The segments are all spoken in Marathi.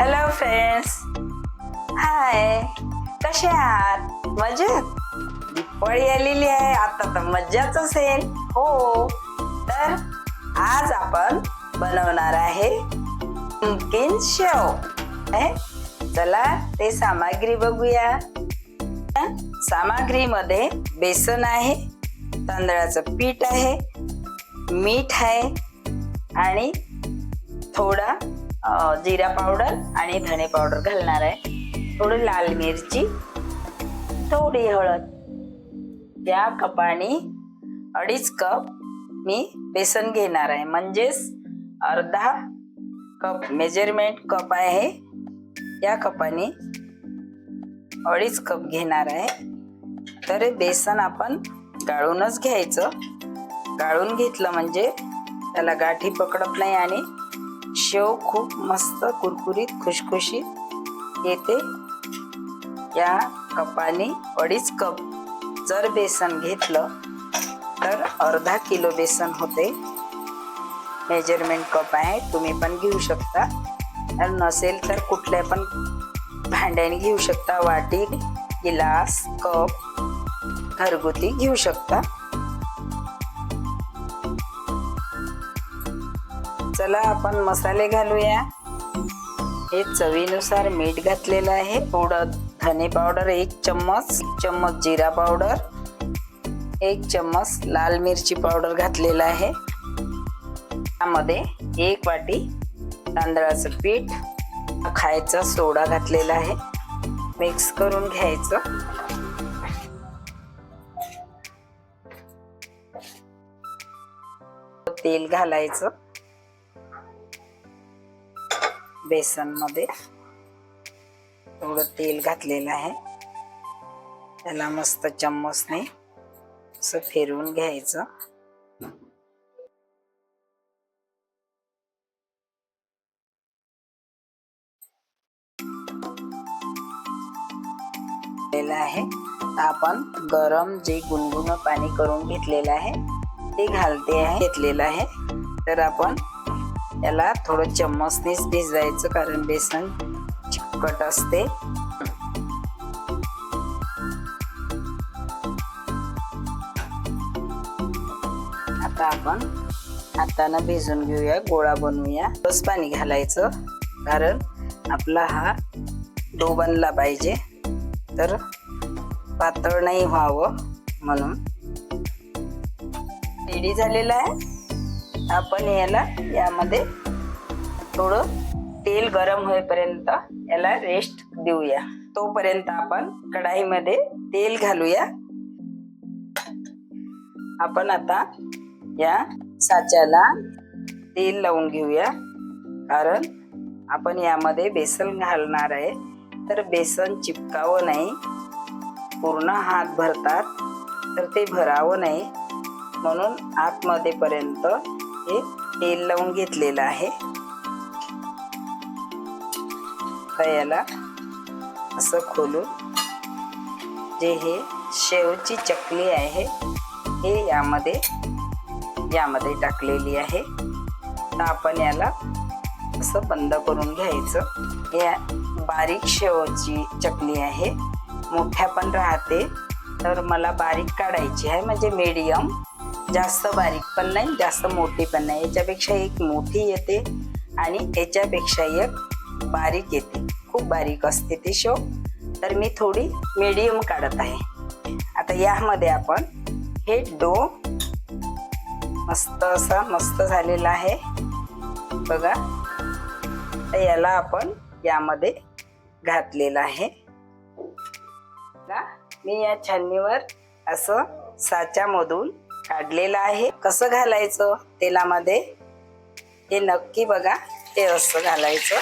हॅलो फ्रेंड्स हाय कसे आहात? मजेत? दिवाळी आलेली आहे. आता तर मज्जाच असेल. हो. तर आज आपण बनवणार आहे नमकीन शेव चला ते सामग्री बघूया. सामग्रीमध्ये बेसन आहे. तांदळाचं पीठ आहे. मीठ आहे. आणि थोडा जिरा पावडर आणि धणे पावडर घालणार आहे. थोडी लाल मिरची थोडी हळद. या कपाने अडीच कप मी बेसन घेणार आहे. म्हणजेच अर्धा कप मेजरमेंट कप आहे. या कपाने अडीच कप घेणार आहे. तर बेसन आपण गाळूनच घ्यायचं. गाळून घेतलं म्हणजे त्याला गाठी पकडत नाही आणि शेव खूप मस्त कुरकुरीत खुशखुशीत येते. या कपाने अडीच कप जर बेसन घेतलं तर अर्धा किलो बेसन होते. मेजरमेंट कप आहे तुम्ही पण घेऊ शकता. नसेल तर कुठल्या पण भांड्याने घेऊ शकता. वाटी गिलास कप घरगुती घेऊ शकता. चला आपण मसाले घालूया. हे चवीनुसार मीठ घातलेलं आहे. थोडं धने पावडर एक चम्मच एक चम्मच जिरा पावडर एक चम्मच लाल मिरची पावडर घातलेला आहे. त्यामध्ये एक वाटी तांदळाचं पीठ खायचा सोडा घातलेला आहे. मिक्स करून घ्यायचं. तेल घालायचं. बेसनमध्ये थोडं तेल घातलेलं आहे. त्याला मस्त चम्मचने असं फिरवून घ्यायचं. आहे. आपण गरम जे गुणगुण पाणी करून घेतलेलं आहे ते घालते आहे. घेतलेलं आहे. तर आपण याला थोडं चम्मचनेच भिजायचं कारण बेसन चिकट असते. आता आपण हातानं भिजून घेऊया गोळा बनवूया. बस पाणी घालायचं कारण आपला हा डो बनला पाहिजे. तर पातळ नाही व्हावं म्हणून. रेडी झालेला आहे? आपण याला यामध्ये थोडं तेल गरम होईपर्यंत याला रेस्ट देऊया. तोपर्यंत आपण कढाईमध्ये तेल घालूया. आपण आता या साच्याला तेल लावून घेऊया. कारण आपण यामध्ये बेसन घालणार आहे. तर बेसन चिपकावं नाही. पूर्ण हात भरतात. तर ते भरावं नाही. म्हणून आतमध्ये पर्यंत हे तेल लावून घेतलेलं आहे. याला असं खोलून जे हे शेवची चकली आहे हे यामध्ये यामध्ये टाकलेली आहे. तर आपण याला असं बंद करून घ्यायचं. या बारीक शेवची चकली आहे. मोठ्या पण राहते. तर मला बारीक काढायची आहे म्हणजे मीडियम जास्त बारीक पण नाही जास्त मोठी पण नाही. याच्यापेक्षा एक मोठी येते आणि याच्यापेक्षा एक बारीक येते. खूप बारीक असते ती शेव तर मी थोडी मीडियम काढत आहे. आता यामध्ये आपण हे डो मस्त असा मस्त झालेला आहे. बघा. तर याला आपण यामध्ये घातलेला आहे. मी या छाननीवर असं साच्यामधून काढलेलं आहे. कसं घालायचं तेलामध्ये? हे नक्की बघा. ते असं घालायचं.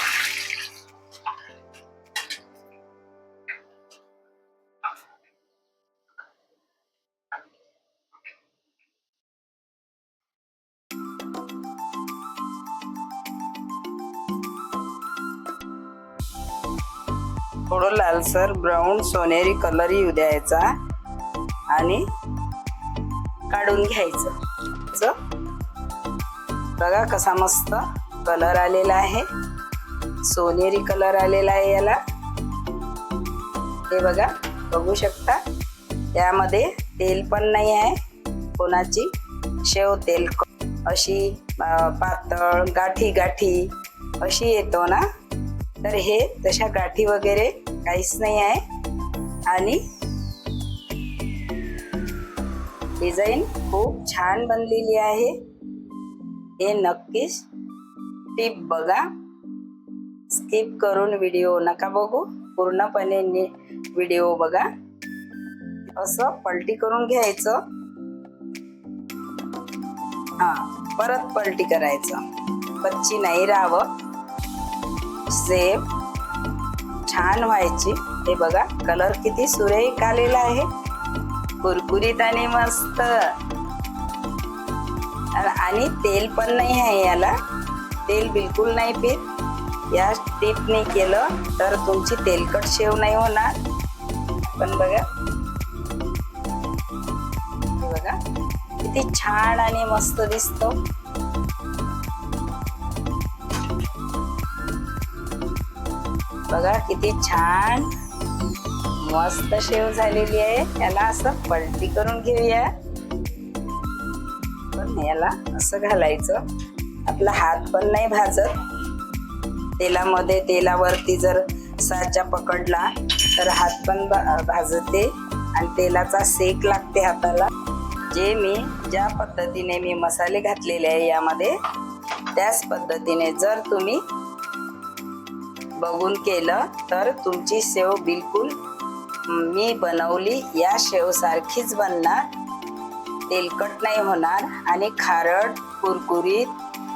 थोडं लालसर ब्राऊन सोनेरी कलर येऊ द्यायचा. आणि काढून घ्यायचं. बघा कसा मस्त कलर आलेला आहे. सोनेरी कलर आलेला आहे याला. हे बघा बघू शकता? त्यामध्ये तेल पण नाही आहे. कोणाची? शेव तेल. अशी पातळ गाठी गाठी अशी येतो ना? तर हे तशा गाठी वगैरे काहीच नाही आहे. आणि डिझाईन खूप छान बनलेली आहे. हे नक्कीच टिप बघा. स्किप करून व्हिडिओ नका बघू. पूर्णपणे व्हिडिओ बघा. असं पलटी करून घ्यायचं. हा परत पलटी करायचं. कच्ची नाही राहावं. सेम छान व्हायची. हे बघा कलर किती सुरेख आलेला आहे. कुरकुरीत आणि मस्त आणि तेल पण नाही आहे याला. तेल बिलकुल नाही पीत. या टिपने केलं तर तुमची तेलकट शेव नाही होणार. पण बघा. बघा. किती छान आणि मस्त दिसतो. बघा किती छान. मस्त शेव झालेली आहे. याला असं पलटी करून घेऊया. पण याला असं घालायचं. आपला हात पण नाही भाजत. तेलामध्ये तेलावरती जर साचा पकडला तर हात पण भा- भाजते आणि तेलाचा सेक लागते हाताला. जे मी ज्या पद्धतीने मी मसाले घातलेले आहे यामध्ये त्याच पद्धतीने जर तुम्ही बघून केलं तर तुमची सेव बिलकुल मी बनवली या शेवसारखीच बनणार. तेलकट नाही होणार आणि खारट कुरकुरीत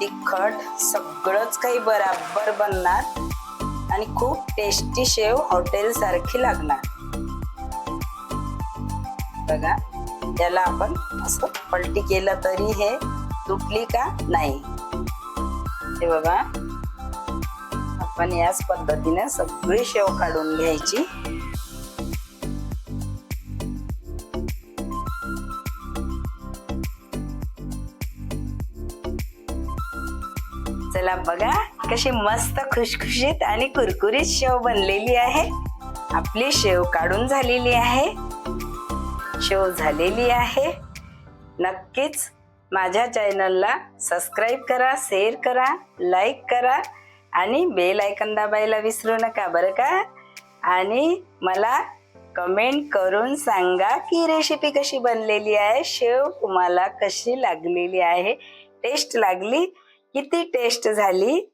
तिखट सगळंच काही बराबर बनणार आणि खूप टेस्टी शेव हॉटेल सारखी लागणार. बघा त्याला आपण असं पलटी केलं तरी हे तुटली का नाही? हे बघा. आपण याच पद्धतीने सगळी शेव काढून घ्यायची. चला बघा कशी मस्त खुशखुशीत आणि कुरकुरीत शेव बनलेली आहे. आपली शेव काढून झालेली आहे. शेव झालेली आहे. नक्कीच माझ्या चॅनलला सबस्क्राईब करा शेअर करा लाईक करा आणि बेल आयकन दाबायला विसरू नका बरं का? आणि मला कमेंट करून सांगा की रेसिपी कशी बनलेली आहे शेव तुम्हाला कशी लागलेली आहे टेस्ट लागली किती टेस्ट झाली?